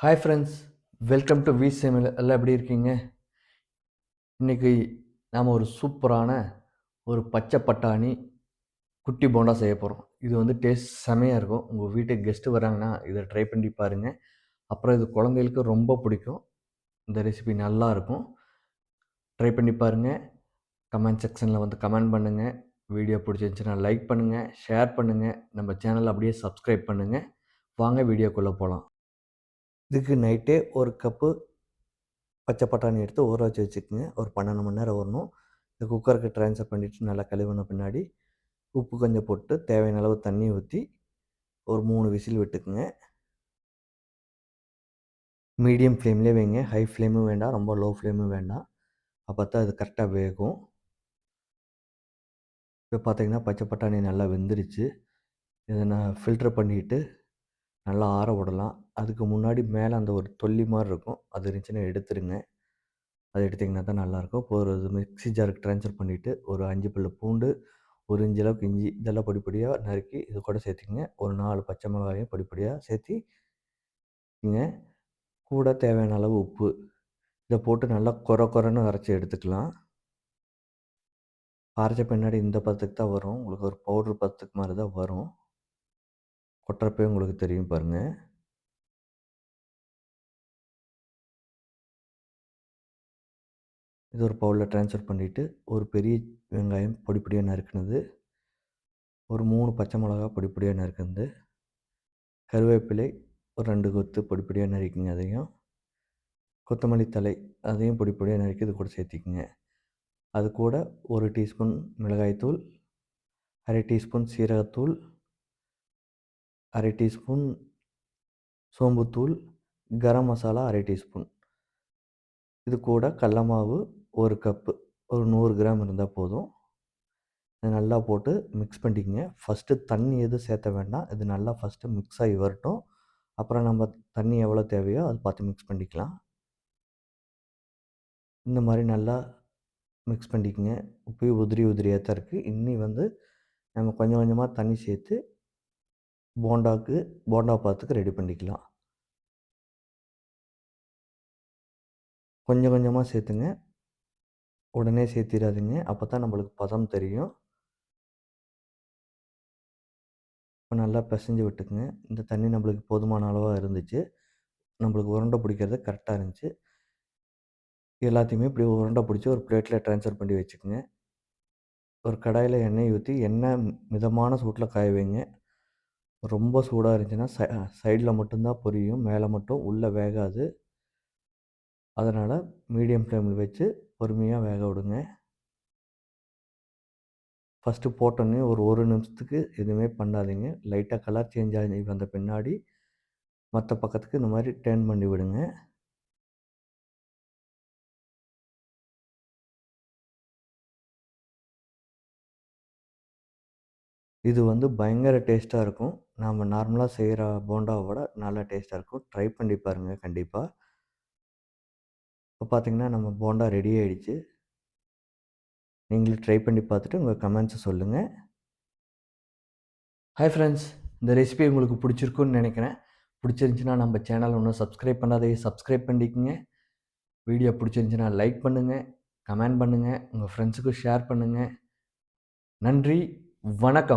Hi friends welcome to we சேமில் எல்லாம் எப்படி இருக்கீங்க? இன்றைக்கி நாம் ஒரு சூப்பரான ஒரு பச்சை பட்டாணி குட்டி போண்டா செய்ய போகிறோம் இது வந்து டேஸ்ட் செமையாக இருக்கும். உங்கள் வீட்டுக்கு கெஸ்ட்டு வராங்கன்னா இதை ட்ரை பண்ணி பாருங்கள் அப்புறம் இது குழந்தைகளுக்கு ரொம்ப பிடிக்கும். இந்த ரெசிபி நல்லா இருக்கும். ட்ரை பண்ணி பாருங்கள் கமெண்ட் செக்ஷனில் வந்து கமெண்ட் பண்ணுங்கள் வீடியோ பிடிச்சிருந்துச்சுன்னா லைக் பண்ணுங்கள் ஷேர் பண்ணுங்கள் நம்ம சேனல் அப்படியே சப்ஸ்கிரைப் பண்ணுங்கள் வாங்க வீடியோக்குள்ளே போகலாம் இதுக்கு நைட்டே ஒரு கப்பு பச்சை பட்டாணி எடுத்து ஊற வச்சு வச்சுக்கோங்க. ஒரு பன்னெண்டு மணி நேரம் வரணும் இந்த குக்கருக்கு ட்ரான்ஸ்ஃபர் பண்ணிவிட்டு நல்லா கழுவின பின்னாடி உப்பு கொஞ்சம் போட்டு தேவையான அளவு தண்ணி ஊற்றி ஒரு மூணு விசில் விட்டுக்குங்க. மீடியம் ஃப்ளேம்லேயே வைங்க. ஹை ஃப்ளேமும் வேண்டாம். ரொம்ப லோ ஃப்ளேமும் வேண்டாம். அப்போ தான் அது கரெக்டாக வேகும். இப்போ பார்த்தீங்கன்னா பச்சை பட்டாணி நல்லா வெந்துருச்சு. இதை நான் ஃபில்ட்ரு பண்ணிவிட்டு நல்லா ஆற விடலாம். அதுக்கு முன்னாடி மேலே அந்த ஒரு தொல்லி மாதிரி இருக்கும். அது இருந்துச்சுன்னா எடுத்துருங்க. அது எடுத்திங்கன்னா தான் நல்லாயிருக்கும் இப்போ ஒரு மிக்ஸி ஜாருக்கு ட்ரான்ஸ்ஃபர் பண்ணிவிட்டு ஒரு அஞ்சு பல்லு பூண்டு ஒரு இஞ்சி அளவுக்கு இஞ்சி இதெல்லாம் படிப்படியாக நறுக்கி இது கூட சேர்த்திங்க ஒரு நாலு பச்சை மிளகாயும் படிப்படியாக சேர்த்தி நீங்கள் கூட தேவையான அளவு உப்பு. இதை போட்டு நல்லா கொர கொரன்னு அரைச்சி எடுத்துக்கலாம். அரைச்ச பின்னாடி இந்த பதத்துக்கு தான் வரும். உங்களுக்கு ஒரு பவுட்ரு பதத்துக்கு மாதிரி தான் வரும். கொட்டுறப்பே உங்களுக்கு தெரியும் பாருங்கள் இது ஒரு பவுலில் ட்ரான்ஸ்ஃபர் பண்ணிவிட்டு ஒரு பெரிய வெங்காயம் பொடிப்பொடியாக நறுக்கினது. ஒரு மூணு பச்சை மிளகா பொடிப்பொடியாக நறுக்குனது. கருவேப்பிலை ஒரு ரெண்டு கொத்து பொடிப்பொடியாக நறுக்குங்க நறுக்கிங்க அதையும். கொத்தமல்லி தலை அதையும் பொடிப்பொடியாக நறுக்கி இது கூட சேர்த்திக்குங்க. அது கூட ஒரு டீஸ்பூன் மிளகாய்த்தூள் அரை டீஸ்பூன் சீரகத்தூள் அரை டீஸ்பூன் சோம்புத்தூள் கரம் மசாலா அரை டீஸ்பூன். இது கூட கடல மாவு ஒரு கப்பு ஒரு நூறு கிராம் இருந்தால் போதும். இது நல்லா போட்டு மிக்ஸ் பண்ணிக்கங்க. ஃபஸ்ட்டு தண்ணி எதுவும் சேர்த்த வேண்டாம். இது நல்லா ஃபஸ்ட்டு மிக்ஸ் ஆகி வரட்டும். அப்புறம் நம்ம தண்ணி எவ்வளோ தேவையோ அது பார்த்து மிக்ஸ் பண்ணிக்கலாம். இந்த மாதிரி நல்லா மிக்ஸ் பண்ணிக்கங்க. உப்பையும் உதிரி உதிரியாக தான் இருக்குது இன்னி வந்து நம்ம கொஞ்சம் கொஞ்சமாக தண்ணி சேர்த்து போண்டாவுக்கு போண்டா பாத்துக்கு ரெடி பண்ணிக்கலாம். கொஞ்சம் கொஞ்சமாக சேர்த்துங்க. உடனே சேர்த்திடாதீங்க அப்போ தான் நம்மளுக்கு பதம் தெரியும். இப்போ நல்லா பிசைஞ்சு விட்டுக்குங்க. இந்த தண்ணி நம்மளுக்கு போதுமான அளவாக இருந்துச்சு. நம்மளுக்கு உருண்டை பிடிக்கிறது கரெக்டாக இருந்துச்சு. எல்லாத்தையுமே இப்படி உருண்டை பிடிச்சி ஒரு பிளேட்டில் ட்ரான்ஸ்ஃபர் பண்ணி வச்சுக்கோங்க. ஒரு கடாயில் எண்ணெய் ஊற்றி எண்ணெய் மிதமான சூட்டில் காய வைங்க. ரொம்ப சூடாக இருந்துச்சுன்னா சை சைடில் மட்டும்தான் பொரியும் மேலே மட்டும் உள்ளே வேகாது. அதனால் மீடியம் ஃப்ளேமில் வச்சு பொறுமையாக வேக விடுங்க. ஃபஸ்ட்டு போட்டோன்னே ஒரு ஒரு நிமிஷத்துக்கு எதுவுமே பண்ணாதீங்க. லைட்டாக கலர் சேஞ்ச் ஆகி வந்த பின்னாடி மற்ற பக்கத்துக்கு இந்த மாதிரி டேர்ன் பண்ணி விடுங்க. இது வந்து பயங்கர டேஸ்ட்டாக இருக்கும். நாம் நார்மலாக செய்கிற போண்டாவை விட நல்லா டேஸ்ட்டாக இருக்கும். ட்ரை பண்ணி பாருங்கள் கண்டிப்பாக இப்போ பார்த்தீங்கன்னா நம்ம போண்டா ரெடி ஆகிடுச்சு நீங்களும் ட்ரை பண்ணி பார்த்துட்டு உங்கள் கமெண்ட்ஸை சொல்லுங்கள் ஹாய் ஃப்ரெண்ட்ஸ் இந்த ரெசிபி உங்களுக்கு பிடிச்சிருக்குன்னு நினைக்கிறேன். பிடிச்சிருந்துச்சின்னா நம்ம சேனல் ஒன்றும் சப்ஸ்கிரைப் பண்ணாதே சப்ஸ்கிரைப் பண்ணிக்கோங்க. வீடியோ பிடிச்சிருந்துச்சின்னா லைக் பண்ணுங்கள் கமெண்ட் பண்ணுங்கள் உங்கள் ஃப்ரெண்ட்ஸுக்கும் ஷேர் பண்ணுங்கள் நன்றி. வணக்கம்.